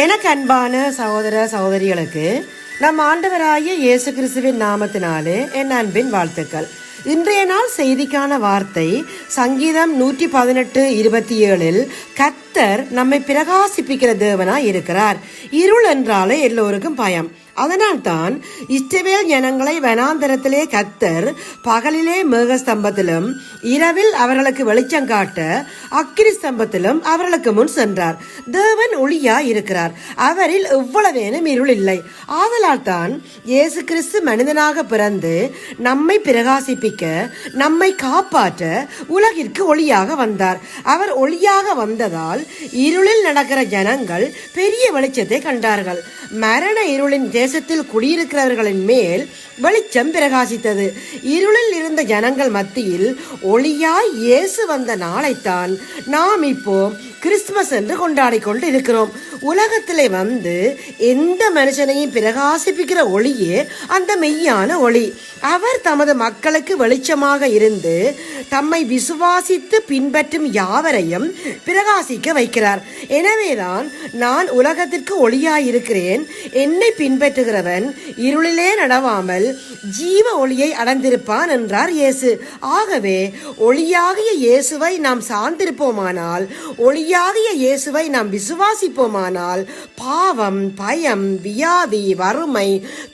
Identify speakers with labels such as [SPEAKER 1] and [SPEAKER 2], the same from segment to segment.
[SPEAKER 1] எனக்கு அன்பான சகோதர சகோதரிகளுக்கு நம் ஆண்டவராகிய இயேசு கிறிஸ்துவின் நாமத்தினாலே என் அன்பின் வாழ்த்துக்கள். இன்றைய நாள் செய்திக்கான வார்த்தை சங்கீதம் நூற்றி பதினெட்டு இருபத்தி ஏழில் கத்தர் நம்மை பிரகாசிப்பிக்கிற தேவனா இருக்கிறார். இருள் என்றாலே எல்லோருக்கும் பயம். அதனால்தான் இஸ்ரவேல் ஜனங்களை வனாந்தரத்திலே கத்தர் பகலிலே மேகஸ்தம்பத்திலும் இரவில் அவர்களுக்கு வெளிச்சம் காட்ட அக்கினி ஸ்தம்பத்திலும் அவர்களுக்கு முன் சென்றார். தேவன் ஒளியா இருக்கிறார். அவரில் எவ்வளவேனும் இருள் இல்லை. ஆதலால் தான் இயேசு கிறிஸ்து மனிதனாக பிறந்து நம்மை பிரகாசிப்பிக்க நம்மை காப்பாற்ற உலகிற்கு ஒளியாக வந்தார். அவர் ஒளியாக வந்ததால் இருளில் நடக்கிற ஜனங்கள் பெரிய வெளிச்சத்தை கண்டார்கள். மரண இருளின் தேசத்தில் குடியிருக்கிறவர்களின் மேல் வெளிச்சம் பிரகாசித்தது. இருளில் இருந்த ஜனங்கள் மத்தியில் ஒளியாய் இயேசு வந்த நாளைத்தான் நாம் இப்போ கிறிஸ்துமஸ் என்று கொண்டாடி கொண்டு இருக்கிறோம் உலகத்திலே வந்து எந்த மனுஷனையும் பிரகாசிப்பிக்கிற ஒளியே அந்த மெய்யான ஒளி. அவர் தமது மக்களுக்கு வெளிச்சமாக இருந்து தம்மை விசுவாசித்து பின்பற்றும் யாவரையும் பிரகாசிக்க வைக்கிறார். எனவேதான் நான் உலகத்திற்கு ஒளியாயிருக்கிறேன். என்னை பின்பற்றுகிறவன் இருளிலே நடவாமல் ஜீவ ஒளியை அடைந்திருப்பான் என்றார் இயேசு. ஆகவே ஒளியாகிய இயேசுவை நாம் சார்ந்திருப்போமானால் ஒளியாகிய இயேசுவை நாம் விசுவாசிப்போமானால் பாவம் பயம் வியாதி வறுமை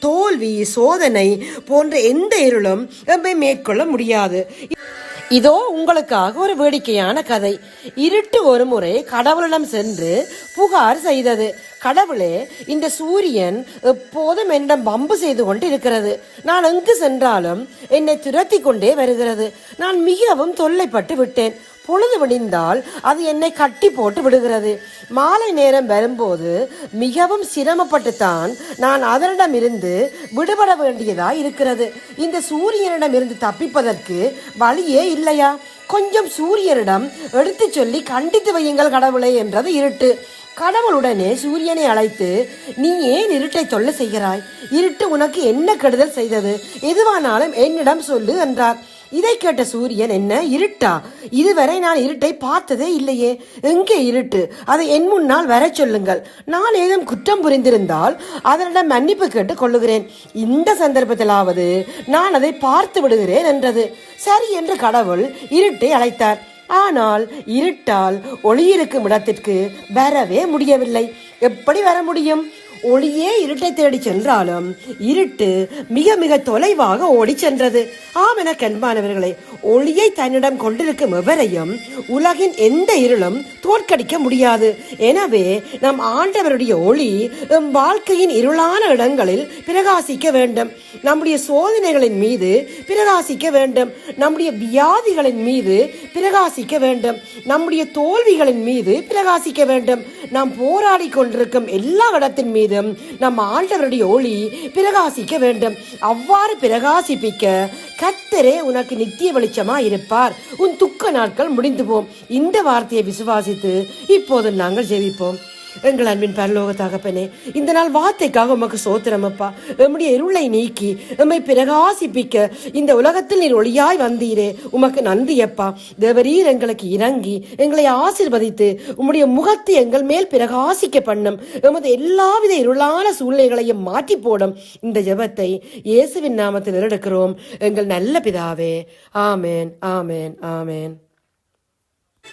[SPEAKER 1] தோல்வி சோதனை போன்ற எந்த இருளும் நம்மை மேற்கொள்ள முடியாது. இதோ உங்களுக்காக ஒரு வேடிக்கையான கதை. இருட்டு ஒரு முறை கடவுளிடம் சென்று புகார் செய்தது. கடவுளே இந்த சூரியன் எப்போதும் என்னிடம் பம்பு செய்து கொண்டு இருக்கிறது நான் எங்கு சென்றாலும் என்னை துரத்தி கொண்டே வருகிறது. நான் மிகவும் தொல்லைப்பட்டு விட்டேன். பொழுது விடிந்தால் அது என்னை கட்டி போட்டு விடுகிறது. மாலை நேரம் வரும்போது மிகவும் சிரமப்பட்டு தான் நான் அதனிடமிருந்து விடுபட வேண்டியதா இருக்கிறது. இந்த சூரியனிடம் இருந்து தப்பிப்பதற்கு வழியே இல்லையா? கொஞ்சம் சூரியனிடம் எடுத்து சொல்லி கண்டித்து வையுங்கள் கடவுளை என்றது இருட்டு. கடவுளுடனே சூரியனை அழைத்து நீ ஏன் இருட்டை தொல்லை செய்கிறாய்? இருட்டு உனக்கு என்ன கெடுதல் செய்தது? எதுவானாலும் என்னிடம் சொல்லு என்றார். இதை கேட்ட சூரியன் என்ன இருட்டா? இதுவரை நான் இருட்டை பார்த்ததே இல்லையே. எங்கே இருட்டு? அதை என் முன்னால் வர சொல்லுங்கள். நான் ஏதும் குற்றம் புரிந்திருந்தால் அதனிடம் மன்னிப்பு கேட்டு கொள்ளுகிறேன். இந்த சந்தர்ப்பத்திலாவது நான் அதை பார்த்து விடுகிறேன் என்றது. சரி என்று கடவுள் இருட்டை அழைத்தார். ஆனால் இருட்டால் ஒளி இருக்கும் இடத்திற்கு வரவே முடியவில்லை. எப்படி வர முடியும்? ஒளியே இருட்டை தேடி சென்றாலும் இருட்டு மிக மிக தொலைவாக ஓடி சென்றது. ஆம் என கண்பானவர்களே ஒளியை தன்னிடம் கொண்டிருக்கும் எவரையும் உலகின் எந்த இருளும் தோற்கடிக்க முடியாது. எனவே நம் ஆண்டவருடைய ஒளி நம் வாழ்க்கையின் இருளான இடங்களில் பிரகாசிக்க வேண்டும். நம்முடைய சோதனைகளின் மீது பிரகாசிக்க வேண்டும். நம்முடைய வியாதிகளின் மீது பிரகாசிக்க வேண்டும். நம்முடைய தோல்விகளின் மீது பிரகாசிக்க வேண்டும். நாம் போராடி கொண்டிருக்கும் எல்லா இடத்தின் மீது வேண்டும். நம் ஆண்டவருடைய ஒளி பிரகாசிக்க வேண்டும். அவ்வாறு பிரகாசிப்பிக்க கத்தரே உனக்கு நித்திய வெளிச்சமா இருப்பார். உன் துக்க நாட்கள் முடிந்து போம் இந்த வார்த்தையை விசுவாசித்து இப்போது நாங்கள் ஜெபிப்போம். எங்கள் அன்பின் பரலோக தகப்பனே இந்த நாள் வார்த்தைக்காக உமக்கு சோத்திரமப்பா எம்முடைய இருளை நீக்கி எம்மை பிரகாசிப்பிக்க இந்த உலகத்தில் நீர் ஒளியாய் வந்தீரே. உமக்கு நன்றி அப்பா. தேவரீர் எங்களுக்கு இறங்கி எங்களை ஆசிர்வதித்து உம்முடைய முகத்தை எங்கள் மேல் பிரகாசிக்க பண்ணும். எமது எல்லாவித இருளான சூழ்நிலைகளையும் மாற்றி போடும். இந்த ஜெபத்தை இயேசுவின் நாமத்தில் எடுக்கிறோம் எங்கள் நல்ல பிதாவே. ஆமேன் ஆமேன் ஆமேன்.